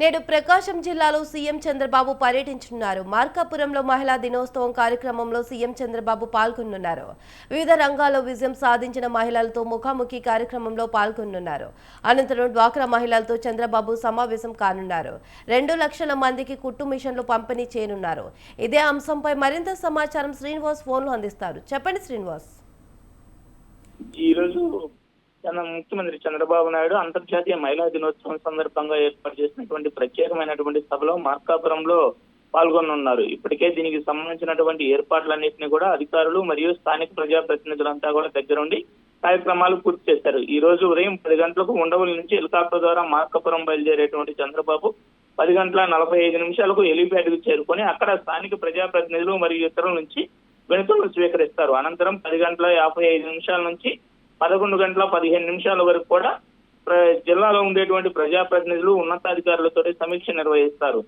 నేడు ప్రకాశం జిల్లాలో సీఎం చంద్రబాబు పర్యటించనున్నారు. మార్కాపురంలో మహిళా దినోత్సవం కార్యక్రమంలో సీఎం చంద్రబాబు పాల్గొనున్నారు వివిధ రంగాల్లో విజయం సాధించిన మహిళలతో ముఖాముఖి కార్యక్రమంలో పాల్గొనున్నారు అనంతరం డ్వాక్రా మహిళలతో చంద్రబాబు సమావేశం కానున్నారు. రెండు లక్షల మందికి కుట్టు మిషన్లు పంపిణీ చేయనున్నారు. ఇదే అంశంపై మరింత సమాచారం శ్రీనివాస్ ఫోన్లో అందిస్తారు. చెప్పండి శ్రీనివాస్. ఈరోజు ముఖ్యమంత్రి చంద్రబాబు నాయుడు అంతర్జాతీయ మహిళా దినోత్సవం సందర్భంగా ఏర్పాటు చేసినటువంటి ప్రత్యేకమైనటువంటి సభలో మార్కాపురంలో పాల్గొనున్నారు ఇప్పటికే దీనికి సంబంధించినటువంటి ఏర్పాట్లన్నింటినీ కూడా అధికారులు మరియు స్థానిక ప్రజాప్రతినిధులంతా కూడా దగ్గరుండి కార్యక్రమాలు పూర్తి చేశారు. ఈ రోజు ఉదయం పది గంటలకు ఉండవల్లి నుంచి హెలికాప్టర్ ద్వారా మార్కాపురం బయలుదేరేటువంటి చంద్రబాబు పది గంటల నలభై ఐదు నిమిషాలకు ఎలిపేటకు కు చేరుకొని అక్కడ స్థానిక ప్రజాప్రతినిధులు మరియు ఇతరుల నుంచి వినతులను స్వీకరిస్తారు. అనంతరం పది గంటల యాభై ఐదు నిమిషాల నుంచి పదకొండు గంటల పదిహేను నిమిషాల వరకు కూడా ప్ర- జిల్లాలో ఉండేటువంటి ప్రజాప్రతినిధులు ఉన్నతాధికారులతో సమీక్ష నిర్వహిస్తారు.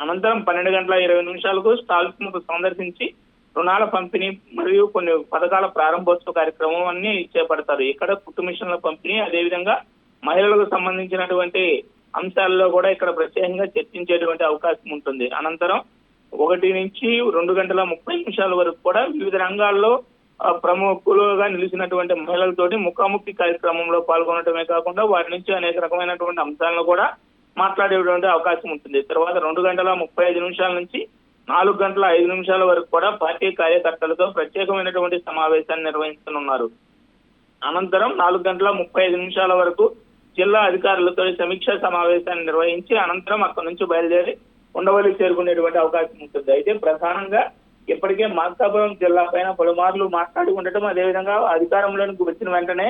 అనంతరం పన్నెండు గంటల ఇరవై నిమిషాలకు స్టాల్స్ సందర్శించి రుణాల పంపిణీ మరియు కొన్ని పథకాల ప్రారంభోత్సవ కార్యక్రమం అన్ని చేపడతారు. ఇక్కడ కుట్టు మిషన్ల పంపిణీ అదేవిధంగా మహిళలకు సంబంధించినటువంటి అంశాల్లో కూడా ఇక్కడ ప్రత్యేకంగా చర్చించేటువంటి అవకాశం ఉంటుంది. అనంతరం ఒకటి నుంచి రెండు గంటల ముప్పై నిమిషాల వరకు కూడా వివిధ రంగాల్లో ప్రముఖులుగా నిలిచినటువంటి మహిళలతోటి ముఖాముఖి కార్యక్రమంలో పాల్గొనడమే కాకుండా వారి నుంచి అనేక రకమైనటువంటి అంశాలను కూడా మాట్లాడేటువంటి అవకాశం ఉంటుంది. తర్వాత రెండు గంటల ముప్పై ఐదు నిమిషాల నుంచి నాలుగు గంటల ఐదు నిమిషాల వరకు కూడా పార్టీ కార్యకర్తలతో ప్రత్యేకమైనటువంటి సమావేశాన్ని నిర్వహించనున్నారు. అనంతరం నాలుగు గంటల ముప్పై ఐదు నిమిషాల వరకు జిల్లా అధికారులతో సమీక్షా సమావేశాన్ని నిర్వహించి అనంతరం అక్కడి నుంచి బయలుదేరి ఉండవల్లి చేరుకునేటువంటి అవకాశం ఉంటుంది. అయితే ప్రధానంగా ఇప్పటికే మార్కాపురం జిల్లా పైన పలుమార్లు మాట్లాడి ఉండటం అదేవిధంగా అధికారంలోనికి వచ్చిన వెంటనే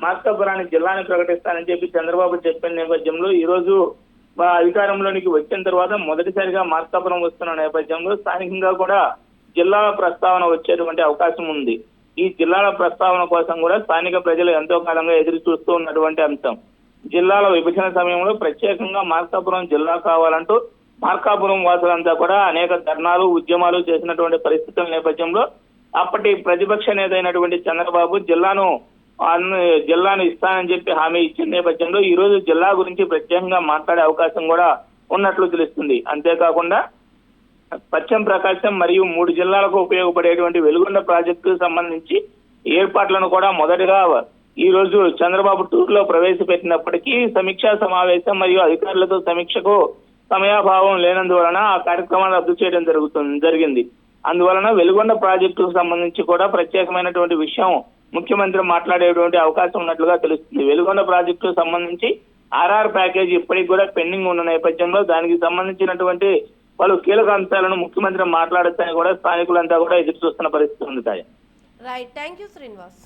మార్కాపురాన్ని జిల్లాని ప్రకటిస్తానని చెప్పి చంద్రబాబు చెప్పిన నేపథ్యంలో ఈ రోజు అధికారంలోనికి వచ్చిన తర్వాత మొదటిసారిగా మార్కాపురం వస్తున్న నేపథ్యంలో స్థానికంగా కూడా జిల్లాల ప్రస్తావన వచ్చేటువంటి అవకాశం ఉంది. ఈ జిల్లాల ప్రస్తావన కోసం కూడా స్థానిక ప్రజలు ఎంతో కాలంగా ఎదురు చూస్తూ ఉన్నటువంటి అంశం. జిల్లాల విభజన సమయంలో ప్రత్యేకంగా మార్కాపురం జిల్లా కావాలంటూ మార్కాపురం వాసులంతా కూడా అనేక ధర్నాలు ఉద్యమాలు చేసినటువంటి పరిస్థితుల నేపథ్యంలో అప్పటి ప్రతిపక్ష నేత అయినటువంటి చంద్రబాబు జిల్లాను జిల్లాను ఇస్తానని చెప్పి హామీ ఇచ్చిన నేపథ్యంలో ఈ రోజు జిల్లా గురించి ప్రత్యేకంగా మాట్లాడే అవకాశం కూడా ఉన్నట్లు తెలుస్తుంది. అంతేకాకుండా పశ్చిమ ప్రకాశం మరియు మూడు జిల్లాలకు ఉపయోగపడేటువంటి వెలుగొండ ప్రాజెక్టు సంబంధించి ఏర్పాట్లను కూడా మొదటగా ఈ రోజు చంద్రబాబు టూర్లో ప్రవేశపెట్టినప్పటికీ సమీక్షా సమావేశం మరియు అధికారులతో సమీక్షకు సమయాభావం లేనందువలన ఆ కార్యక్రమాన్ని రద్దు చేయడం జరుగుతుంది జరిగింది. అందువలన వెలుగొండ ప్రాజెక్టుకు సంబంధించి కూడా ప్రత్యేకమైనటువంటి విషయం ముఖ్యమంత్రి మాట్లాడేటువంటి అవకాశం ఉన్నట్లుగా తెలుస్తుంది. వెలుగొండ ప్రాజెక్టుకు సంబంధించి ఆర్ఆర్ ప్యాకేజ్ ఇప్పటికి కూడా పెండింగ్ ఉన్న నేపథ్యంలో దానికి సంబంధించినటువంటి పలు కీలక అంశాలను ముఖ్యమంత్రి మాట్లాడొచ్చని కూడా స్థానికులంతా కూడా ఎదురు చూస్తున్న పరిస్థితి ఉంది రైట్ థ్యాంక్ యూ శ్రీనివాస్